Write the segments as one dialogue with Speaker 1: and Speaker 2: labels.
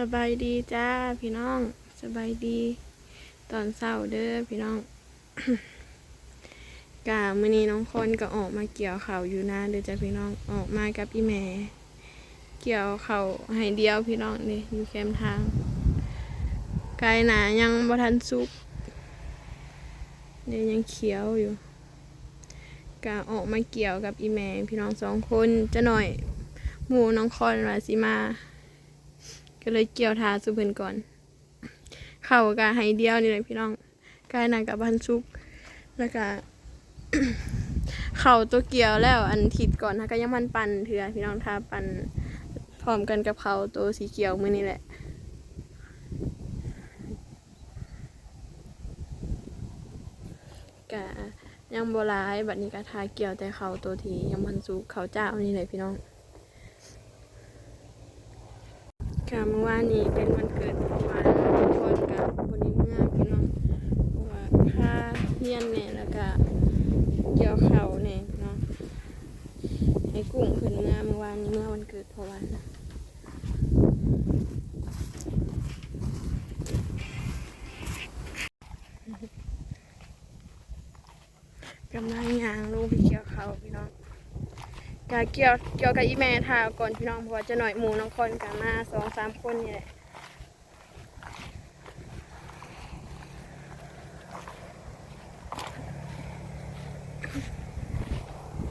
Speaker 1: สบายดีจ้าพี่น้องสบายดี ตอนเศร้าเด้อพี่น้อง กะมื้อนี้น้องคนก็ออกมาเกี่ยวเขาวอยู่นะเด้อจ้าพี่น้องออกมากับอีแม่เกี่ยวเขาวให้เดียวพี่น้องนี่อยู่แคมทางไกลหนายังบ่ทันสุกเดี๋ยยังเขียวอยู่กะออกมาเกี่ยวกับอีแม่พี่น้องสองคนจะหน่อยหมูน้องคอนว่าสิมา ก็เลยเกี่ยวทาสุเพิ่นก่อน เข่ากะให้เดียวนี่เลยพี่น้องกายหนากับพันซุกแล้วก็เข่าตัวเกี่ยวแล้วอันถิดก่อนถ้าก็ยังมันปั่นเถื่อพี่น้องทาปั่นพร้อมกันกับเขาตัวสีเขียวมือนี่แหละกะยังโบรายบัดนี้ก็ทาเกี่ยวแต่เขาตัวทียังมันซุกเขาเจ้านี่เลยพี่น้อง ค่ะเมื่อวานนี้เป็นวันเกิดของหวานทุกคนกับบนนี้เมื่อพี่น้องเพราะว่าค่าเฮียนเนี่ยแล้วก็เกี่ยวเขาเนี่ยพี่น้องให้กุ้งเพิ่นเมื่อเมื่อวานนี้เมื่อวันเกิดเพราะว่านกำลังยางลูกไปเกี่ยวเขาพี่ กาเกี่ยวเกี่ยวกับอีแม่ทาก่อนพี่น้องเพราะว่าจะหน่อยหมูน้องคนกันมาสองสามคนนี่แหละ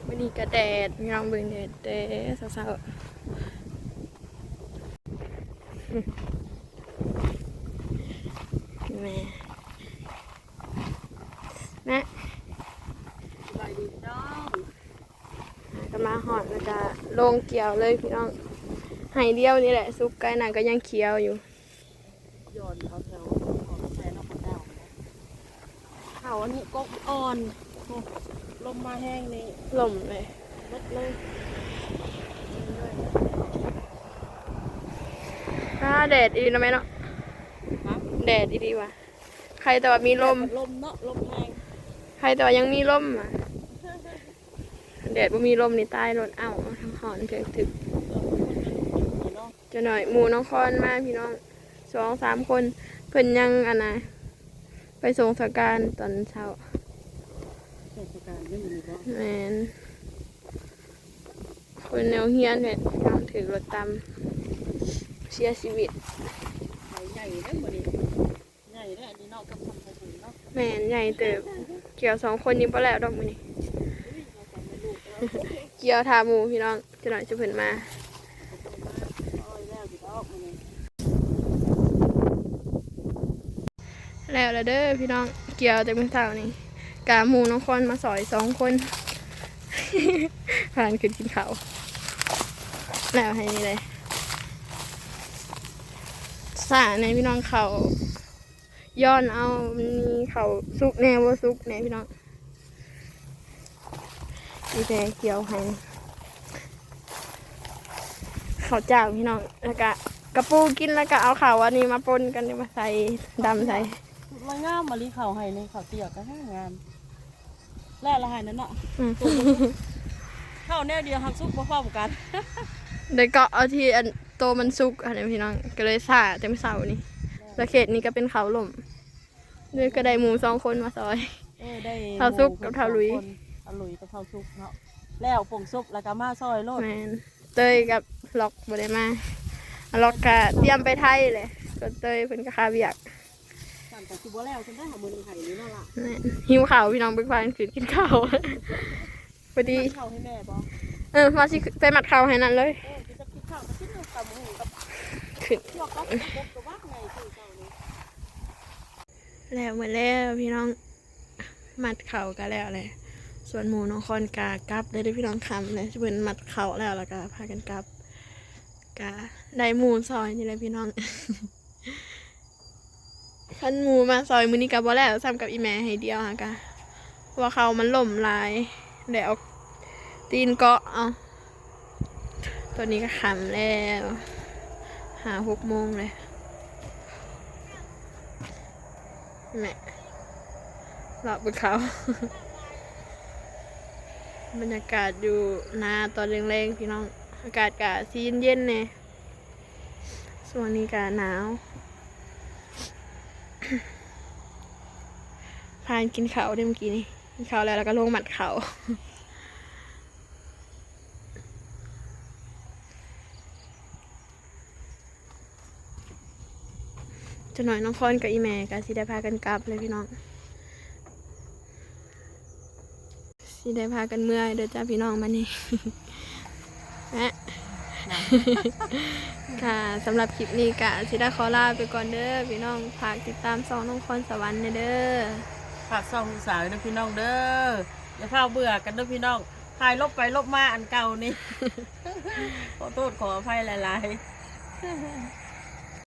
Speaker 1: วันนี้ก็แดดพี่น้องเบิ่งแดดแดดเศร้าๆแม่
Speaker 2: สบายดีน้อง
Speaker 1: ก็มาหอดแล้วจะล งเกี่ยวเลยพี่น้องไห้เดียวนี่แหละซุกไก่หนังก็ยังเคี้ยวอยู่
Speaker 2: โยนเขาแถวของแฟนเอาคนดาวเขาอันนี้กกอ่อนลมมาแห้งนี่
Speaker 1: ลมเลย
Speaker 2: ลดเลย
Speaker 1: ถ้าแดดอีนะแม่เนาะแดดอีดีว่ะใครแต่ว่ามีลม
Speaker 2: ลมเนาะลมแห้ง
Speaker 1: ใครแต่ว่ายังมีลมอะแดดบ่มีลมนี่ตายรถเอ้า อนเพียงถึก
Speaker 2: เนาะ
Speaker 1: จะหน่อยหมูน้องคอนมาพี่น้องสองสามคนเพิ่นยังอันนะไปส่งสการตอนเช้า
Speaker 2: เทศกาลไม่มีบ่
Speaker 1: แมนคนแนวเฮียนเนี่ยน้องถือรถตำเสียชีวิต
Speaker 2: ไข่ใหญ่เด้อบ่นี้ใหญ่เด้ออันนี้เนาะกับทำใส่ถุงเนาะ
Speaker 1: แม่นใหญ่เติบเกี่ยวสองคนนี้พอแล้วดอกมือนี่
Speaker 2: เราใส่ไม่ลูกแล้ว
Speaker 1: เกี่ยวทาหมูพี่น้อง จะหน่อยจะเพิ่นมา
Speaker 2: โอ้ยแล้วสิเอามา
Speaker 1: แล้วละเด้อพี่น้องเกี่ยวแต่เมื่อเช้านี่กาหมูน้องคนมาสอยสองคนผ่านขึ้นกินเขาแล้วให้นี่เลยสาในพี่น้องเขาย้อนเอามีเขาซุกแน่ว่าซุกแน่พี่น้องมีแต่เกี่ยวให้ ขาวเจ้าพี่น้องแล้วก็กระปูกินแล้วก็เอาข่าวอันนี้มาปนกันมาใส่ดำใส่
Speaker 2: ลอยงามมาลีเขาให้นี่เขาเตียกก็ให้งามแล้วละหายนั่นเนาะ
Speaker 1: อืม
Speaker 2: เข้าแนวเดียวหักซุกบ่พร้อมกัน
Speaker 1: เดี๋ยวก็เอาที่อันโตมันสุกอันนี้พี่น้องก็เลยสาเต็มเสานี่แล้วเขตนี้ก็เป็นเขาหล่มเลยก็ได้หมูสองคนมาซอย
Speaker 2: เออได้
Speaker 1: เท่าซุกกับเท่าหลุย
Speaker 2: เท่าหลุยกับเท่าซุกเนาะแล้วผงซุปแล้วก็มาซอยโลด
Speaker 1: แมน เตยกับล็อกบ่ได้มาล็อกก็เตรียมไปไทยเลยก็เตยเพิ่นก็คาเบียก
Speaker 2: สั่นแต่สิบ่แล้วฉันได้หามือหนึงไห้นี่เนาะล่ะ
Speaker 1: แม่นหิวข้าวพี่น้องเบิ่งพากันขึ้นกินข้าวพอดี
Speaker 2: เข้าให้แม่บ่
Speaker 1: เออมาสิไปมัดข้าวให้นั่นเลย
Speaker 2: เออจะกินข้าวก็กินกับหมูกับ
Speaker 1: ขึ้น
Speaker 2: พวกกับกบกับวักไงคือเจ้านี่
Speaker 1: แล้วหมดแล้วพี่น้องมัดเข่ากันแล้วเลย ส่วนหมูน้องคอนกากลับได้ด้วยพี่น้องคำเลยเพิ่นมัดเข่าแล้วแล้วก็พากันกลับกาได้หมูซอยนี่แหละพี่น้องขันหมูมาซอยมือนี้กับบ่าแล้วซ้ำกับอีแม่ให้เดียวฮะกะเพราว่าเขามันล่มลายเดี๋ยวเอาตีนเกาะเอาตอนนี้ก็ขำแล้ว หาหกโมงเลยแม่หลับบนเขา บรรยากาศอยู่นาตอนแรงๆพี่น้อง อากาศกะซีเย็นๆเนี่ยส่วงนี้ก็หนาวพานกินข้าวได้เมื่อกี้นี่กินข้าวแล้วแล้วก็ลงหมัดเขาวจะหน่อยน้องคอนกับอีแม่ก็สิได้พากันกลับเลยพี่น้อง สิได้พากันเมื่อยเด้อจ้าพี่น้องมานี่แม่ค่ะสำหรับคลิปนี้กะสิได้ขอลาไปก่อนเด้อพี่น้องฝากติดตามสองน้องคอนสวรรค์เด้อ
Speaker 2: ฝากซ่องลูกสาวนะพี่น้องเด้ออย่าพาเบื่อกันเด้อพี่น้องทายลบไปลบมาอันเก่านี่ขอโทษขออภัยหลายๆ